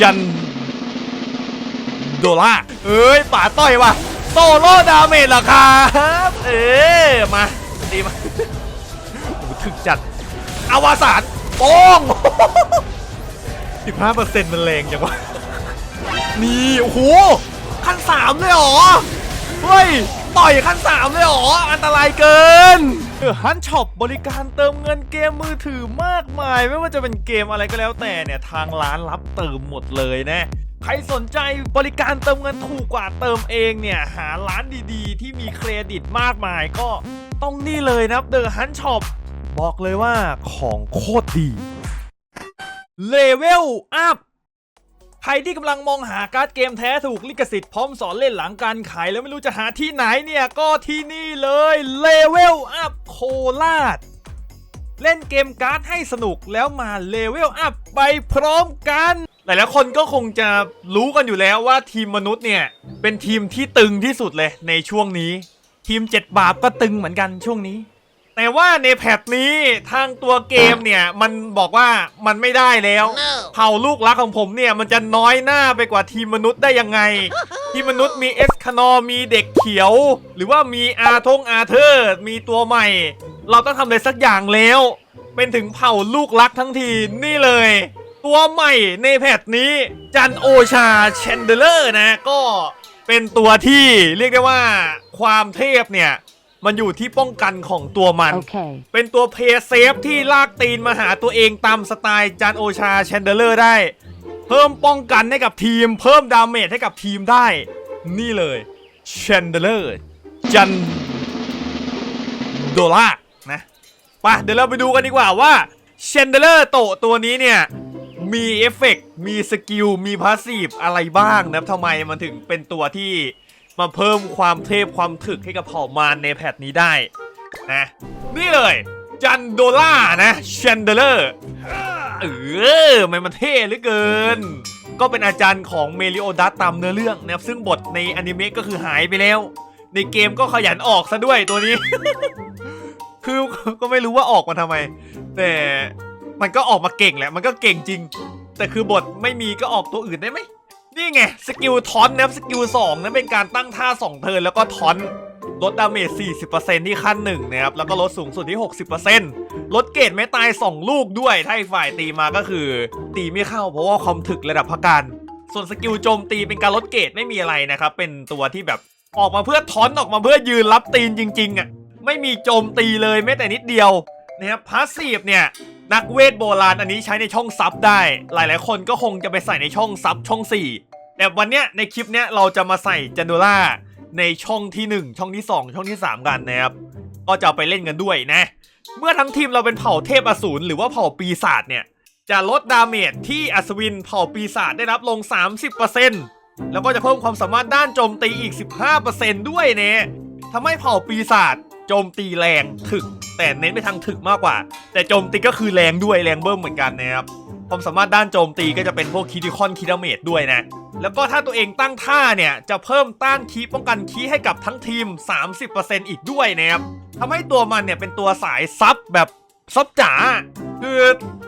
จันโดล่าเอ้ยป่าต่อยว่ะโซโล่ดาเมจเหรอครับเอ๊มาดีมาโอ้ถึกจัดอวสานโป้ง15%มันแรงจังวะนี่โอ้โหขั้นสามเลยเหรอ เฮ้ย ต่อยขั้นสามเลยเหรอ อันตรายเกินเออ ฮันช็อปบริการเติมเงินเกมมือถือมากมาย ไม่ว่าจะเป็นเกมอะไรก็แล้วแต่เนี่ยทางร้านรับเติมหมดเลยนะใครสนใจบริการเติมเงินถูกกว่าเติมเองเนี่ย หาร้านดีๆ ที่มีเครดิตมากมายก็ต้องนี่เลยนะครับเดอะฮันช็อปบอกเลยว่าของโคตรดีเลเวลอัพ ใครที่กำลังมองหาการ์ดเกมแท้ถูกลิขสิทธิ์พร้อมสอนเล่นหลังการขายแล้วไม่รู้จะหาที่ไหนเนี่ย ก็ที่นี่เลยเลเวลอัพโคราชเล่นเกมการ์ดให้สนุกแล้วมาเลเวลอัพไปพร้อมกัน หลายๆคนก็คงจะรู้กันอยู่แล้วว่าทีมมนุษย์เนี่ย เป็นทีมที่ตึงที่สุดเลยในช่วงนี้ ทีม 7 บาปก็ตึงเหมือนกันช่วงนี้ แต่ว่าในแพทนี้ทางตัวเกมเนี่ย มันบอกว่ามันไม่ได้แล้ว เผ่าลูกรักของผมเนี่ย มันจะน้อยหน้าไปกว่าทีมมนุษย์ได้ยังไง ทีมมนุษย์มีเอสคานอมีเด็กเขียว หรือว่ามีอาทงอาเธอร์มีตัวใหม่ เราต้องทำอะไรสักอย่างแล้ว เป็นถึงเผ่าลูกรักทั้งทีนี่เลย ตัวใหม่ในแพทนี้ จันโอชาเชนเดเลอร์นะก็เป็นตัวที่เรียกได้ว่าความเทพเนี่ย มันอยู่ที่ป้องกันของตัวมัน Okay. เป็นตัวเพย์เซฟที่ลากตีนมาหาตัวเองตามสไตล์จานโอชาแชนเดอร์เลอร์ได้ เพิ่มป้องกันให้กับทีม เพิ่มดาเมจให้กับทีมได้ นี่เลยแชนเดอร์เลอร์จันโดล่านะไปเดี๋ยวเราไปดูกันดีกว่าว่าแชนเดอร์เลอร์โตะตัวนี้เนี่ย มีเอฟเฟกต์มีสกิล มีพาสซีฟอะไรบ้างนะทำไมมันถึงเป็นตัวที่ มาเพิ่มความเทพความถึกให้กับเผ่ามารในแพทนี้ได้นะนี่เลย จันโดล่านะเชนเดเลอร์เออมันมันเท่เหลือเกิน ก็เป็นอาจารย์ของเมลิโอดัสตามเนื้อเรื่องนะครับซึ่งบทในอนิเมะก็คือหายไปแล้ว ในเกมก็ขยันออกซะด้วยตัวนี้ คือก็ไม่รู้ว่าออกมาทำไม แต่มันก็ออกมาเก่งแหละ มันก็เก่งจริง แต่คือบทไม่มีก็ออกตัวอื่นได้ไหม นี่ไง สกิลทอนนะครับสกิล2นั้นเป็นการตั้งท่า 2 เทิร์นแล้วก็ทอนลดดาเมจ 40%ที่ขั้นหนึ่งนะครับ แล้วก็ลดสูงสุดที่ 60%ลดเกรดไม่ตาย 2 ลูกด้วย ถ้าอีกฝ่ายตีมาก็คือ ตีไม่เข้าเพราะว่าความถึกระดับพักการ ส่วนสกิลโจมตีเป็นการลดเกรดไม่มีอะไรนะครับ เป็นตัวที่แบบออกมาเพื่อทอนออกมาเพื่อยืนรับตีนจริงๆอะไม่มีโจมตีเลยแม้แต่นิดเดียว นะครับพาสซีฟเนี่ยนักเวทโบราณอันนี้ใช้ในช่องซับได้ หลายๆ คนก็คงจะไปใส่ในช่องซับช่อง 4 แต่วันเนี้ยในคลิปเนี้ยเราจะมาใส่จันโดล่าในช่องที่ 1 ช่องที่ 2 ช่องที่ 3 กันนะครับ ก็จะไปเล่นกันด้วยนะ เมื่อทั้งทีมเราเป็นเผ่าเทพอสูรหรือว่าเผ่าปีศาจเนี่ย จะลดดาเมจที่อัศวินเผ่าปีศาจได้รับลง 30%แล้วก็จะเพิ่มความสามารถด้านโจมตีอีก 15%ด้วยเนี่ยทำให้เผ่าปีศาจ โจมตีแรงถึก แต่เน้นไปทางถึกมากกว่า แต่โจมตีก็คือแรงด้วยแรงเบิ้มเหมือนกันนะครับความสามารถด้านโจมตีก็จะเป็นพวกคิดิคอนคิดาเมดด้วยนะ แล้วก็ถ้าตัวเองตั้งท่าเนี่ย จะเพิ่มต้านคีป้องกันคีให้กับทั้งทีม 30%อีกด้วยนะครับทำให้ตัวมันเนี่ยเป็นตัวสายซับแบบ ซับจ๋าคือ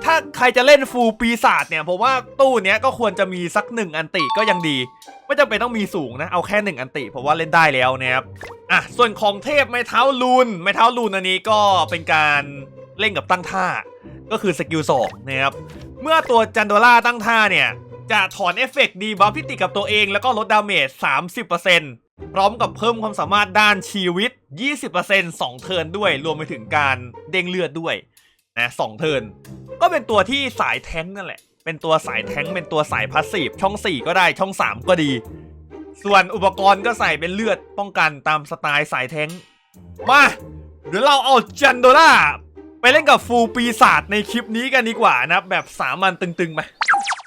ถ้าใครจะเล่นฟูลปีศาจเนี่ยผมว่าตู้เนี้ยก็ควรจะมีสักหนึ่งอันติก็ยังดี ไม่จำเป็นต้องมีสูงนะ เอาแค่หนึ่งอันติผมว่าเล่นได้แล้วนะครับอะส่วนของเทพไม้เท้าลูนไม้เท้าลูนอันนี้ก็เป็นการเล่นกับตั้งท่า ก็คือสกิลสองนะครับเมื่อตัวจันโดล่าตั้งท่าเนี่ยจะถอนเอฟเฟกต์ดีบัฟที่ติดกับตัวเองแล้วก็ลดดาเมจ30% พร้อมกับเพิ่มความสามารถด้านชีวิต 20% 2 เทิร์นด้วย รวมไปถึงการเด้งเลือดด้วยนะสองเทิร์นก็เป็นตัวที่สายแท้งนั่นแหละ เป็นตัวสายแท้งเป็นตัวสายพาสซีฟช่อง 4 ก็ได้ช่อง 3 ก็ดี ส่วนอุปกรณ์ก็ใส่เป็นเลือดป้องกันตามสไตล์สายแท้งมาเดี๋ยวเราเอาจันโดล่าไปเล่นกับฟูปีศาจในคลิปนี้กันดีกว่านะแบบสามัญตึงๆไป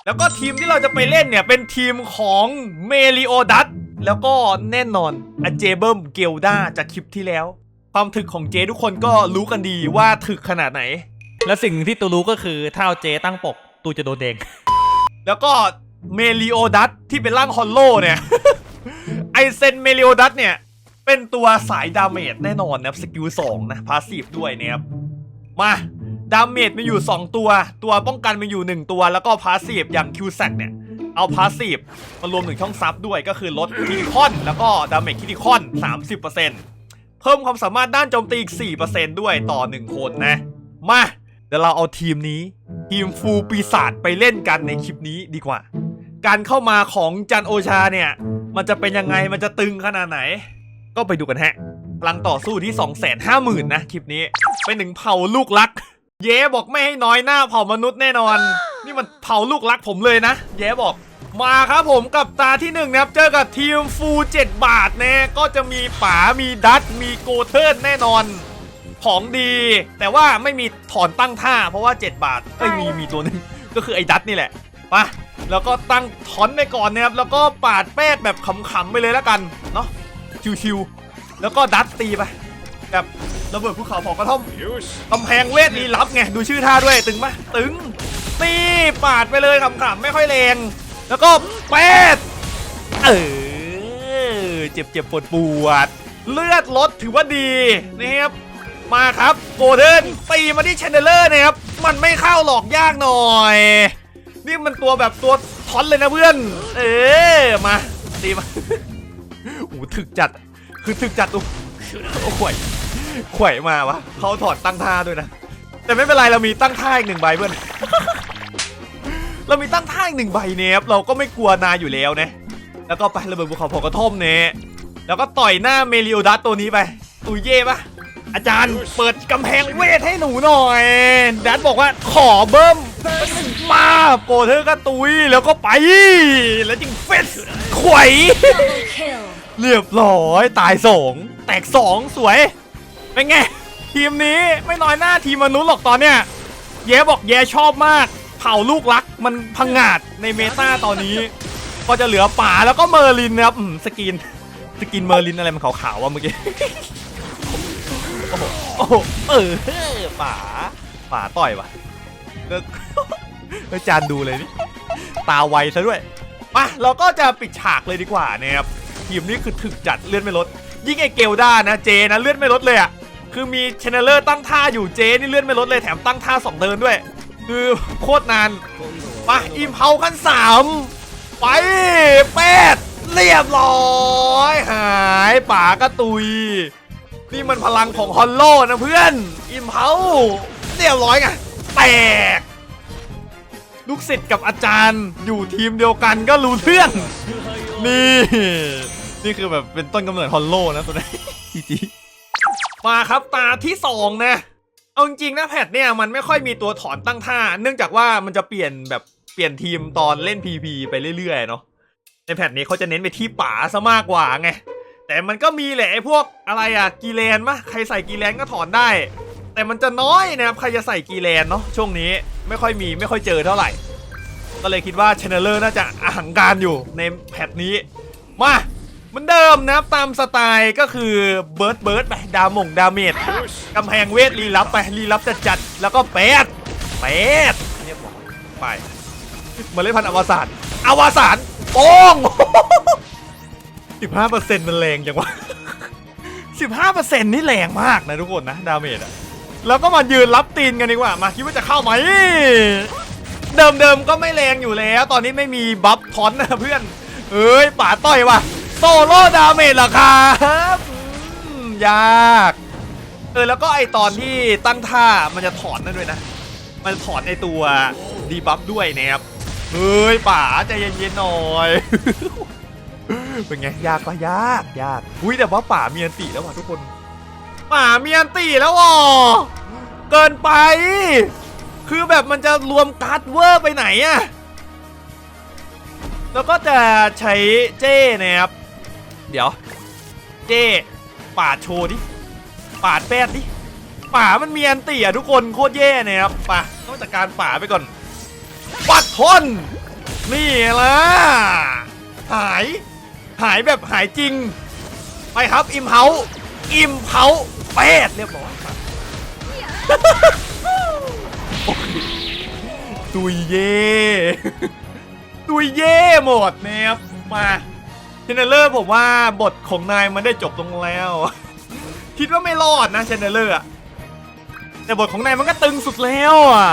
แล้วก็ทีมที่เราจะไปเล่นเนี่ยเป็นทีมของเมลิโอดัส แล้วก็แน่นอนอเจเบิมเกลดาจากคลิปที่แล้ว ความถึกของเจทุกคนก็รู้กันดีว่าถึกขนาดไหน และสิ่งที่ตูรู้ก็คือถ้าเอาเจตั้งปก ตูจะโดนแดง แล้วก็เมลิโอดัสที่เป็นร่างฮอลโลเนี่ย ไอเซนเมลิโอดัสเนี่ย เป็นตัวสายดาเมจแน่นอนนะครับสกิล2นะพาสซีฟด้วยนะครับมาดาเมจมีอยู่ 2 ตัว ตัวป้องกันมีอยู่ 1 ตัว แล้วก็พาสซีฟอย่างคิวแซกเนี่ย เอาพาสซีฟมารวมถึงช่องซับด้วยก็คือลดคิติคอน แล้วก็ดาเมจคิติคอน 30%เพิ่มความสามารถด้านโจมตีอีก 4%ด้วยต่อ 1 คนนะ มาเดี๋ยวเราเอาทีมนี้ ทีมฟูปีศาจไปเล่นกันในคลิปนี้ดีกว่า การเข้ามาของจันโอชาเนี่ย มันจะเป็นยังไงมันจะตึงขนาดไหน ก็ไปดูกันฮะพลังต่อสู้ที่ 250,000นะคลิปนี้เป็นหนึ่งเผ่าลูกรัก เย้บอกไม่ให้น้อยหน้าเผ่ามนุษย์แน่นอน นี่มันเผ่าลูกรักผมเลยนะเย้บอก มาครับผมกับตาที่หนึ่งนะครับ เจอกับทีมฟู7บาทนะก็จะมีป๋า มีดัตมีโกเทิร์นแน่นอน ของดี แต่ว่าไม่มีถอนตั้งท่า เพราะว่า 7 บาทเอ้ยมีมีตัวหนึง ก็คือไอ้ดัตนี่แหละไปะแล้วก็ตั้งถอนไปก่อนนะครับ แล้วก็ปาดแป้ดแบบขำๆไปเลยแล้วกัน เนาะชิวๆแล้วก็ดัตตีไปแบบระเบิดภูเขาเผากระท่อมกำแพงเวทลี้ลับไง ดูชื่อท่าด้วย ตึงปะตึง ตีปาดไปเลยขำๆไม่ค่อยแรง แล้วก็แปดเออเจ็บเจ็บปวดปวด เลือดลดถือว่าดีนะครับมาครับโกลเด้นตีมาที่เชนเดอร์นะครับมันไม่เข้าหลอกยากหน่อย นี่มันตัวแบบตัวท็อนเลยนะเพื่อน เออมาตีมาโอ้ถึกจัดคือถึกจัดโอ้โอ้ข่วยข่วยมาวะเขาถอดตั้งท่าด้วยนะ แต่ไม่เป็นไรเรามีตั้งท่าอีกหนึ่งใบเพื่อน เรามีตั้งท่าอีกหนึ่งใบเนฟเราก็ไม่กลัวนายอยู่แล้วนะแล้วก็ไประเบิดภูเขาเผากระท่อมเนะแล้วก็ต่อยหน้าเมลิโอดัสตัวนี้ไปตุยเย่ปะอาจารย์เปิดกำแพงเวทให้หนูหน่อยดัสบอกว่าขอเบิ้มมาโกเธอก็ตุยแล้วก็ไป แล้วจิงเฟสขวย Double kill. เรียบร้อยตายสองแตกสองสวยเป็นไง ทีมนี้ไม่น้อยหน้าทีมมนุษย์หรอกตอนเนี้ยเย้บอกเย้ชอบมาก เผาลูกรักมันพังงาดในเมตาตอนนี้ ก็จะเหลือป่าแล้วก็เมอร์ลินนะครับสกินสกินเมอร์ลินอะไรมันขาวๆวะเมื่อกี้โอ้โหโอ้โหเออป่าป่าต่อยวะเลิกอาจารย์ดูเลยนี่ตาไวซะด้วยมาเราก็จะปิดฉากเลยดีกว่านะครับทีมนี้คือถึกจัดเลื่อนไม่ลดยิ่งไอเกลด้านะเจนะเลื่อนไม่ลดเลยอะ่ะ คือมีชแนลเลอร์ตั้งท่าอยู่เจนี่เลื่อนไม่ลดเลยแถมตั้งท่าสองเดินด้วย คือโคตรนานมาอิมเฮาขั้นสามไปแปดเรียบร้อย หายป่ากระตุย นี่มันพลังของฮอลโลนะเพื่อน อิมเฮาเรียบร้อยไงแตกลูกศิษย์กับอาจารย์อยู่ทีมเดียวกันก็รู้เรื่อง นี่ นี่คือแบบเป็นต้นกำเนิดฮอลโลนะตัวนี้จริง มาครับตาที่สองนะ เอาจริงนะแพทเนี่ยมันไม่ค่อยมีตัวถอนตั้งท่า เนื่องจากว่ามันจะเปลี่ยนแบบเปลี่ยนทีมตอนเล่น PV ไปเรื่อยๆเนาะ ในแพทนี้เขาจะเน้นไปที่ป่าซะมากกว่าไง แต่มันก็มีแหละไอ้พวกอะไรอะกีแลนมะใครใส่กีแลนก็ถอนได้ แต่มันจะน้อยนะครับใครจะใส่กีแลนเนาะช่วงนี้ไม่ค่อยมีไม่ค่อยเจอเท่าไหร่ ก็เลยคิดว่าชแนลเลอร์น่าจะอาหังการอยู่ในแพทนี้ มา เหมือนเดิมนะครับตามสไตล์ก็คือเบิร์ดเบิร์ดไปดามงดาเมจกำแพงเวทรีลับไปรีลับจัดจัดแล้วก็แปดแปดเรียบร้อยไปมาเล่นพันอวสานอวสานโป้งสิบห้าเปอร์เซ็นต์มันแรงจังวะสิบห้าเปอร์เซ็นต์นี่แรงมากนะทุกคนนะดาเมจอะแล้วก็มายืนรับตีนกันดีกว่ามาคิดว่าจะเข้าไหมเดิมๆก็ไม่แรงอยู่แล้ว ตอนนี้ไม่มีบัฟทอนนะเพื่อน เอ้ยป่าต่อยว่ะ โซโล่ดาเมจเหรอครับยากเออแล้วก็ไอตอนที่ตั้งท่ามันจะถอนนั่นด้วยนะ มันถอนในตัวดีบัฟด้วยนะครับเฮ้ยป่าใจเย็นๆหน่อยเป็นไงยากปะยากยากอุ้ยแต่ว่าป่ามีอันติแล้วว่ะทุกคนป่ามีอันติแล้วอะเกินไป คือแบบมันจะรวมการ์ดเวอร์ไปไหนอะแล้วก็จะใช้เจ้นะครับ เดี๋ยว เจ้ปาดโชว์ดิปาดแปดดิป่ามันมีอันติอะทุกคนโคตรแย่เนะครับป่าต้องจัดการป่าไปก่อนปัดทนนี่ละหายหายแบบหายจริง ไปครับอิมเฮาอิมเฮาแปดเรียบร้อยครับตุยเย่ตุยเย่หมดเนะครับมา เชนเนลเลอร์ผมว่าบทของนายมันได้จบลงแล้ว คิดว่าไม่รอดนะเชนเนลเลอร์อะแต่บทของนายมันก็ตึงสุดแล้วอะ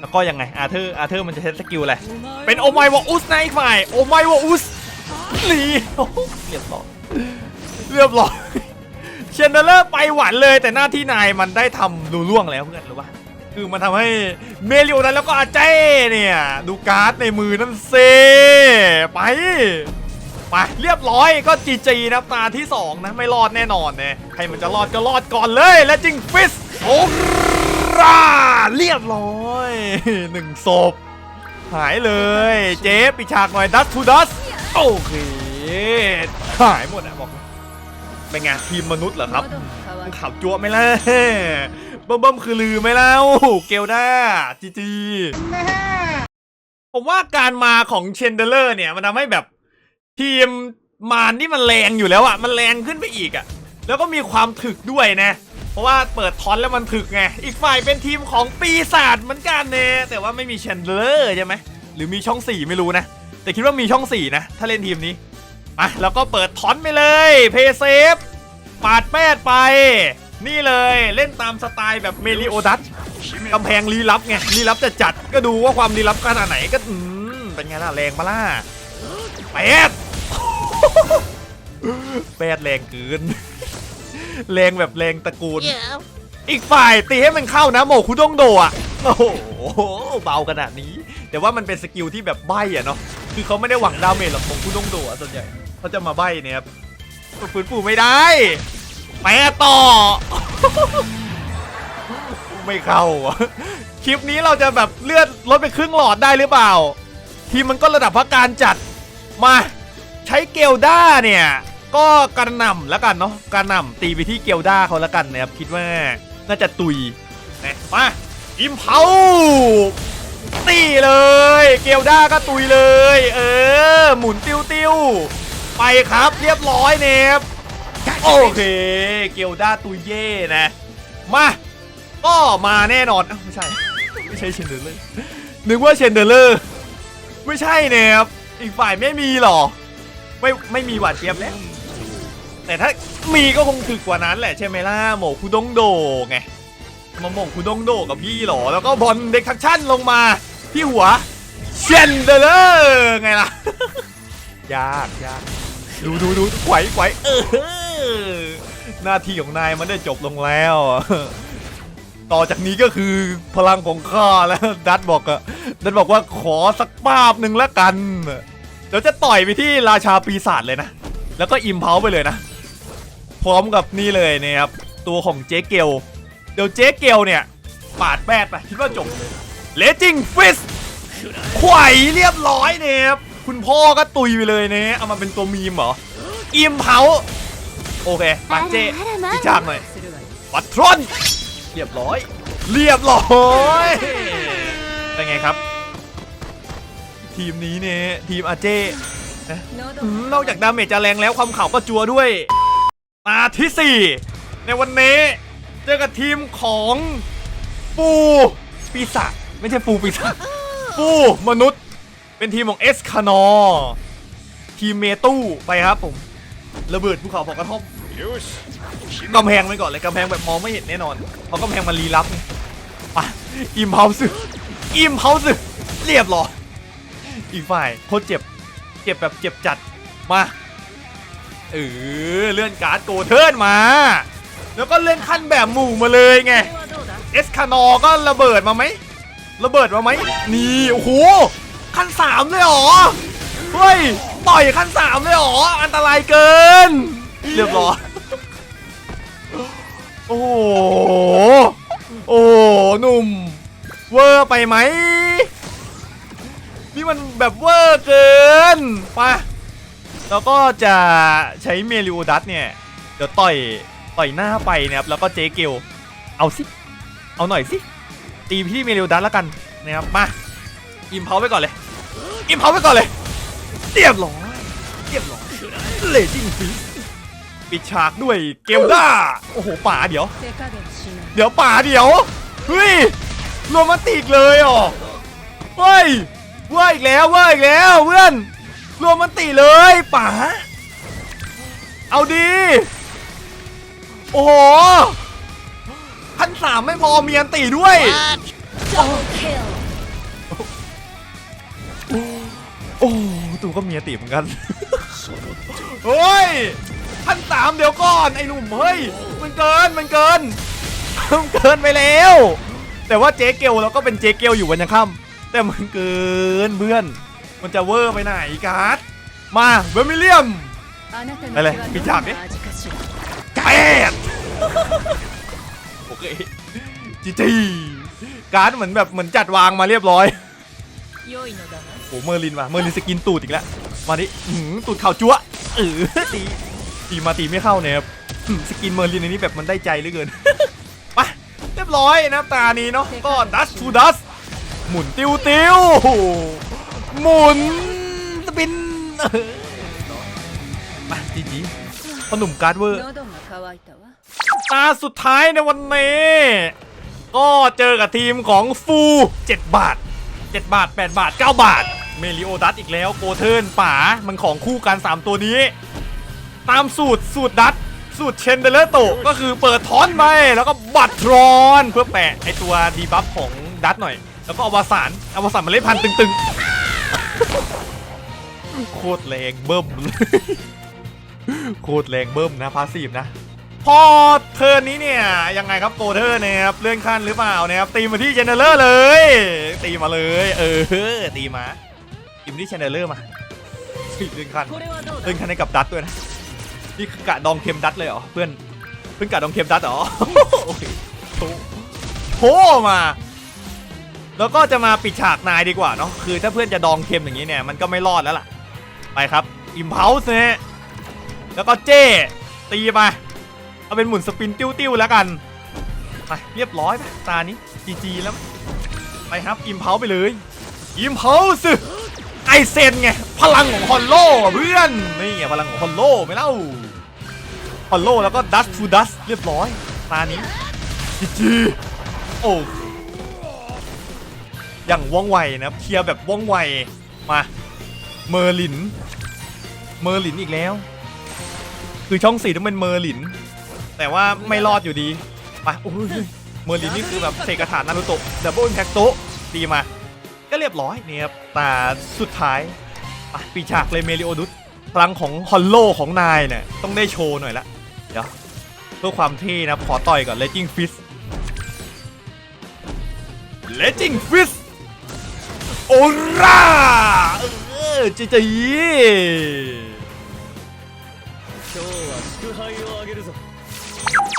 แล้วก็ยังไงอาเธอร์อาเธอร์มันจะใช้สกิลอะไรเป็นโอไมวออุสนะอีกฝ่ายโอไมวออุสนี่โอ้โหเรียบร้อยเรียบร้อยเชนเดอร์เลอร์ไปหวานเลย แต่หน้าที่นายมันได้ทำดูล่วงแล้วเพื่อนหรือว่าคือมันทำให้เมลิโอนั้นแล้วก็อาเจ้เนี่ย ดูการ์ดในมือนั่นเซไป ไปเรียบร้อยก็จีจีนะตาที่ 2 นะไม่รอดแน่นอนเนี่ยใครมันจะรอดก็รอดก่อนเลยและจริงฟิสโอ้ราเรียบร้อยหนึ่งศพหายเลย เจ๊ปิฉากหน่อยดัสทูดัสโอเคหายหมดอะบอกเป็นไงทีมมนุษย์เหรอครับข่าวจั่วไม่ล่ะเบิ่มเบิ่มคือลือไม่เล่าเกลด้าจีจีผมว่าการมาของเชนเดเลอร์เนี่ยมันทำให้แบบ ทีมมารที่มันแรงอยู่แล้วอะมันแรงขึ้นไปอีกอะแล้วก็มีความถึกด้วยนะ เพราะว่าเปิดทอนแล้วมันถึกไง อีกฝ่ายเป็นทีมของปีศาจเหมือนกันเน่แต่ว่าไม่มีเชนเดเลอร์ใช่ไหมหรือมีช่องสี่ไม่รู้นะ แต่คิดว่ามีช่องสี่นะ ถ้าเล่นทีมนี้มาแล้วก็เปิดทอนไปเลย เพย์เซฟปาดแปดไป นี่เลยเล่นตามสไตล์แบบเมลิโอดัสกำแพงลี้ลับไงลี้ลับจะจัดก็ดูว่าความลี้ลับขนาดไหนก็อืมเป็นไงล่ะแรงปะล่ะ แปดแปดแรงเกินแรงแบบแรงตระกูล อีกฝ่ายตีให้มันเข้านะโมคุดงโดะโอ้โหเบาขนาดนี้ แต่ว่ามันเป็นสกิลที่แบบใบอะเนาะคือเขาไม่ได้หวังดาเมจหรอกโมคุดงโดะส่วนใหญ่เขาจะมาใบเนี่ยครับฟื้นฟูไม่ได้แปะต่อ ไม่เข้าอะคลิปนี้เราจะแบบเลือดลดไปครึ่งหลอดได้หรือเปล่า ทีมมันก็ระดับพักการจัด มาใช้เกลด้าเนี่ยก็กระหน่ำแล้วกันเนาะกระหน่ำตีไปที่เกลด้าเขาแล้วกันนะครับคิดว่าน่าจะตุยนะมาอิมเพาตีเลย เกลด้าก็ตุยเลย เออ หมุนติ้วติ้วไปครับเรียบร้อยเนบโอเค เกลด้าตุยเย่นะ มาก็มาแน่นอนอไม่ใช่ ไม่ใช่เชนเดอร์เลอร์นึกว่าเชนเดอร์เลอร์ไม่ใช่เนี่ยครับ อีกฝ่ายไม่มีหรอ ไม่ไม่มีหวาดเจี๊ยบแล้วแต่ถ้ามีก็คงถึกกว่านั้นแหละใช่ไหมล่ะหมกคุดงโดไงมาหมกคุดงโดกับพี่หรอ แล้วก็บอลเด็กทักชั่นลงมาที่หัวเชนเดอร์ไงล่ะ ยากยากดูดูดูไขวไขวเออหน้าที่ของนายมันได้จบลงแล้ว ต่อจากนี้ก็คือพลังของข้าแล้ว ดัตบอกอะดัตบอกว่าขอสักป้าบหนึ่งละกัน เดี๋ยวจะต่อยไปที่ราชาปีศาจเลยนะ แล้วก็อิมเพาไปเลยนะ พร้อมกับนี่เลยนะครับ ตัวของเจ๊เกล เดี๋ยวเจ๊เกลเนี่ย ปาดแปดไปคิดว่าจบเลจิงฟิสไขวเรียบร้อยเนี่ยครับคุณพ่อก็ตุยไปเลยเนี่ยเอามาเป็นตัวมีมเหรอ อิมเพาโอเคมาเจ๊อีกฉากหน่อยปัทรอน เรียบร้อย เรียบร้อย เป็นไงครับ ทีมนี้เนี่ยทีมอาเจอืมนอกจากดาเมจจะแรงแล้วความเข่าก็จัวด้วยตาที่ 4 ในวันนี้ เจอกับทีมของฟูปีศาจไม่ใช่ฟูปีศาจฟูมนุษย์ เป็นทีมของเอสคานอทีมเมตู้ไปครับผม ระเบิดภูเขาพอกระทบกำแพงไปก่อนเลยกำแพงแบบมองไม่เห็นแน่นอน เพราะกำแพงมันรีลับไงไปอิมเพาสึอิมเพาสึเรียบร้อย อีกฝ่ายโคตรเจ็บ เจ็บแบบเจ็บจัด มาเออเลื่อนการ์ดโกเทิร์นมา แล้วก็เลื่อนขั้นแบบหมู่มาเลยไง เอสคานอก็ระเบิดมาไหม ระเบิดมาไหม นี่ โอ้โห ขั้นสามเลยหรอ เฮ้ย ต่อยขั้นสามเลยหรอ อันตรายเกิน เรียบร้อย โอ้โห โอ้หหนุ่ม เวอร์ไปไหม นี่มันแบบเวอร์เกินไปะแล้วก็จะใช้เมลิโอดัสเนี่ย เดี๋ยวต่อยต่อยหน้าไปนะครับ แล้วก็เจเกลเอาสิ เอาหน่อยสิ ตีพี่เมลิโอดัสแล้วกันนะครับ มา อิมเพาไปก่อนเลย อิมเพาไปก่อนเลยเรียบร้อยเรียบร้อยเลจิงฟิสปิดฉากด้วยเกลด้า โอ้โหป่าเดี๋ยว เดี๋ยวป่าเดี๋ยว เฮ้ยโรแมนติกเลยอ๋อเฮ้ย ว่าอีกแล้วว่าอีกแล้วเพื่อนรวมมันตีเลยป๋าเอาดี โอ้โหพันสามไม่พอมีอันตีด้วย Double โอ้ตูก็มีอันตีเหมือนกัน เฮ้ยพันสามเดี๋ยวก่อนไอ้หนุ่มเฮ้ย มันเกินมันเกินมันเกินไปแล้ว แต่ว่าเจ๊เกลเราก็เป็นเจ๊เกลอยู่วันยังค่ำ แต่มันเกินเพื่อน มันจะเวอร์ไปไหนการ์ดมาเบอร์มิเลียมอะไรปิดฉากดิแปดโอเคจีจีการ์ดเหมือนแบบเหมือนจัดวางมาเรียบร้อยโอ้เมอร์ลินว่ะเมอร์ลินสกินตูดอีกแล้วมาดิตูดข่าวจั้วเออตีตีมาตีไม่เข้าเนี่ยครับสกินเมอร์ลินในนี้แบบมันได้ใจเหลือเกินไปเรียบร้อยนะตานี้เนาะก็ดัสทูดัส หมุนติวติวหมุนสปินมาจีจีพหนุ่มการ์ดเวอร์ตาสุดท้ายในวันนี้ ก็เจอกับทีมของฟู7 บาท 7 บาท 8 บาท 9 บาท เมลิโอดัสอีกแล้วโกเทิร์นป่ามันของคู่กัน 3 ตัวนี้ ตามสูตรสูตรดัตสูตรเชนเดเลโตก็คือเปิดทอนไปแล้วก็บัตรทรอนเพื่อแปะไอตัวดีบัฟของดัตหน่อย แล้วก็อวสานอวสานเมล็ดพันธุ์ตึงๆ โคตรแรงเบิ่มโคตรแรงเบิ่มนะพาสีฟนะ พอเทอร์นี้เนี่ยยังไงครับโกเทอร์นี่ยครับเลื่อนขั้นหรือเปล่านะครับตีมาที่เจเนเลอร์เลย ตีมาเลย เออตีมาตีมาที่เจเนเลอร์มาเลื่อนขั้นเลื่อนขั้นให้กับดัตด้วยนะนี่กะดองเข็มดัตเลยเหรอเพื่อนเพื่อนกะดองเข็มดัตเหรอโอเโผล่มา แล้วก็จะมาปิดฉากนายดีกว่าเนาะคือถ้าเพื่อนจะดองเค็มอย่างนี้เนี่ยมันก็ไม่รอดแล้วล่ะ ไปครับอิมเพลส์เนี่ยแล้วก็เจ้ตีไปเอาเป็นหมุนสปินติ้วๆแล้วกันไปเรียบร้อยไปตานี้จีจีแล้วไปครับอิมเพาไปเลยอิมเพาสิไอเซนไงพลังของฮอลโลเพื่อนนี่ไงพลังของฮอลโลไม่เล่าฮอลโลแล้วก็ดัสทูดัสเรียบร้อยตานี้จีจีโอ้ อย่างว่องไวนะครับเคลียร์แบบว่องไวมาเมอร์ลิน เมอร์ลินอีกแล้ว คือช่องสี่ต้องเป็นเมอร์ลิน แต่ว่าไม่รอดอยู่ดีไปโอ้ยเมอร์ลินนี่คือแบบเสกกระถานนารุโตะดับเบิลแพ็กโตะตีมา ก็เรียบร้อยเนี่ยครับแต่สุดท้ายปปีฉากเลยเมลิโอดุสพลังของฮอลโลของนายเนี่ยต้องได้โชว์หน่อยละเดี๋ยวเพื่อความเท่นะขอต่อยก่อนเลจิงฟิสเลจิงฟิส โอราเออจีจี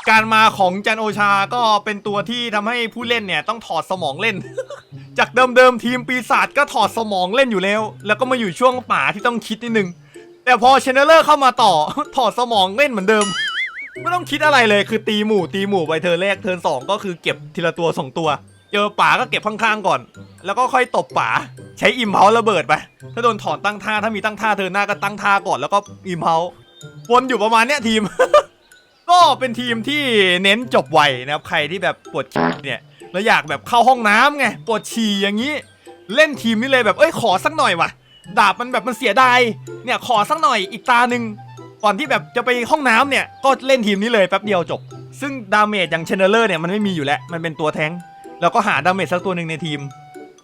การมาของจันโอชาก็เป็นตัวที่ทำให้ผู้เล่นเนี่ยต้องถอดสมองเล่น จากเดิมๆทีมปีศาจก็ถอดสมองเล่นอยู่แล้ว แล้วก็มาอยู่ช่วงป่าที่ต้องคิดนิดนึง แต่พอเชนเลอร์เข้ามาต่อ ถอดสมองเล่นเหมือนเดิม ไม่ต้องคิดอะไรเลยคือตีหมู่ตีหมู่ไปเทอร์แรกเทอสองก็คือเก็บทีละตัวสองตัว เจอป่าก็เก็บข้างๆก่อน แล้วก็ค่อยตบป่าใช้อิมเพาระเบิดไป ถ้าโดนถอนตั้งท่าถ้ามีตั้งท่าเทิร์นหน้าก็ตั้งท่าก่อนแล้วก็อิมเพาวนอยู่ประมาณเนี้ยทีม ก็เป็นทีมที่เน้นจบไวนะครับใครที่แบบปวดขี้เนี่ยแล้วอยากแบบเข้าห้องน้ำไงปวดฉี่อย่างนี้ เล่นทีมนี้เลยแบบเอ้ยขอสักหน่อยว่ะ ดาบมันแบบมันเสียดายเนี่ยขอสักหน่อยอีกตาหนึ่งก่อนที่แบบจะไปห้องน้ำเนี่ยก็เล่นทีมนี้เลยแป๊บเดียวจบ ซึ่งดาเมจอย่างเชนเนอร์เนี่ยมันไม่มีอยู่แล้วมันเป็นตัวแทง แล้วก็หาดาเมจสักตัวหนึ่งในทีม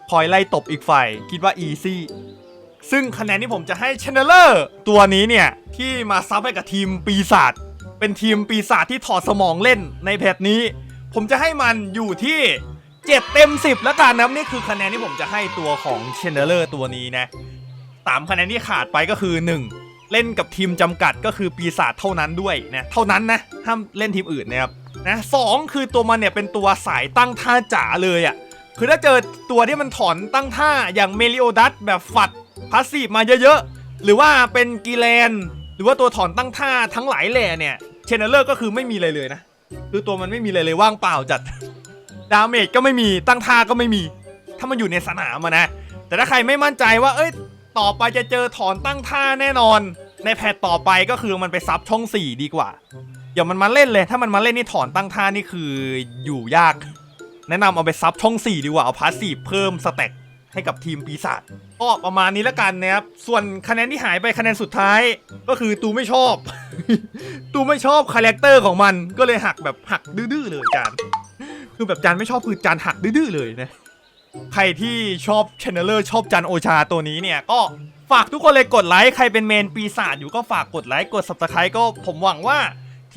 คอยไล่ตบอีกฝ่าย คิดว่าอีซี่ ซึ่งคะแนนที่ผมจะให้ชนเลอร์ตัวนี้เนี่ย ที่มาซับให้กับทีมปีศาจ เป็นทีมปีศาจที่ถอดสมองเล่นในแพทนี้ ผมจะให้มันอยู่ที่ 7 เต็ม 10 แล้วกันนะนี่คือคะแนนที่ผมจะให้ตัวของเชนเลอร์ตัวนี้นะสามคะแนนที่ขาดไปก็คือ 1 เล่นกับทีมจำกัดก็คือปีศาจเท่านั้นด้วยนะ เท่านั้นนะ ห้ามเล่นทีมอื่นนะครับ นะสองคือตัวมันเนี่ยเป็นตัวสายตั้งท่าจ๋าเลยอะ่ะคือถ้าเจอตัวที่มันถอนตั้งท่าอย่างเมลิโอดัสแบบฝัดพาสซีฟมาเยอะๆ หรือว่าเป็นกีแลน หรือว่าตัวถอนตั้งท่าทั้งหลายแหล่เนี่ยเชนเนอร์ก็คือไม่มีอะไรเลยนะคือตัวมันไม่มีอะไรเลยว่างเปล่าจัดดาเมจก็ไม่มีตั้งท่าก็ไม่มี ถ้ามันอยู่ในสนามนะ แต่ถ้าใครไม่มั่นใจว่า เอ้ย ต่อไปจะเจอถอนตั้งท่าแน่นอน ในแพทต่อไปก็คือมันไปซับช่อง 4 ดีกว่า อย่ามันมาเล่นเลย ถ้ามันมาเล่นนี่ถอนตั้งท่านี่คืออยู่ยาก แนะนำเอาไปซับช่อง 4 ดีกว่า เอาพาสซีฟเพิ่มสแต็กให้กับทีมปีศาจก็ประมาณนี้ล้วกันนะครับ ส่วนคะแนนที่หายไปคะแนนสุดท้าย ก็คือตูไม่ชอบ ตูไม่ชอบคาแรคเตอร์ของมันก็เลยหักแบบหักดื้อๆเลยจานคือแบบจานไม่ชอบคือจานหักดื้อๆเลยนะใครที่ชอบช n นเนอร์ชอบจันโอชาตัวนี้เนี่ยก็ฝากทุกคนเลยกดไลค์ใครเป็นเมนปีศาจอยู่ก็ฝากกดไลค์กด subscribe ก็ผมหวังว่า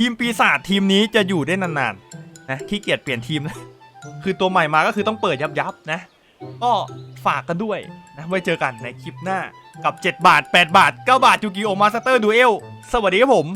ทีมปีศาจทีมนี้จะอยู่ได้นานๆนะขี้เกียจเปลี่ยนทีมนะคือตัวใหม่มาก็คือต้องเปิดยับๆนะ ก็ฝากกันด้วยนะไว้เจอกันในคลิปหน้ากับ 7 บาท 8 บาท 9 บาทยูกิโอมาสเตอร์ดูเอลสวัสดีครับผม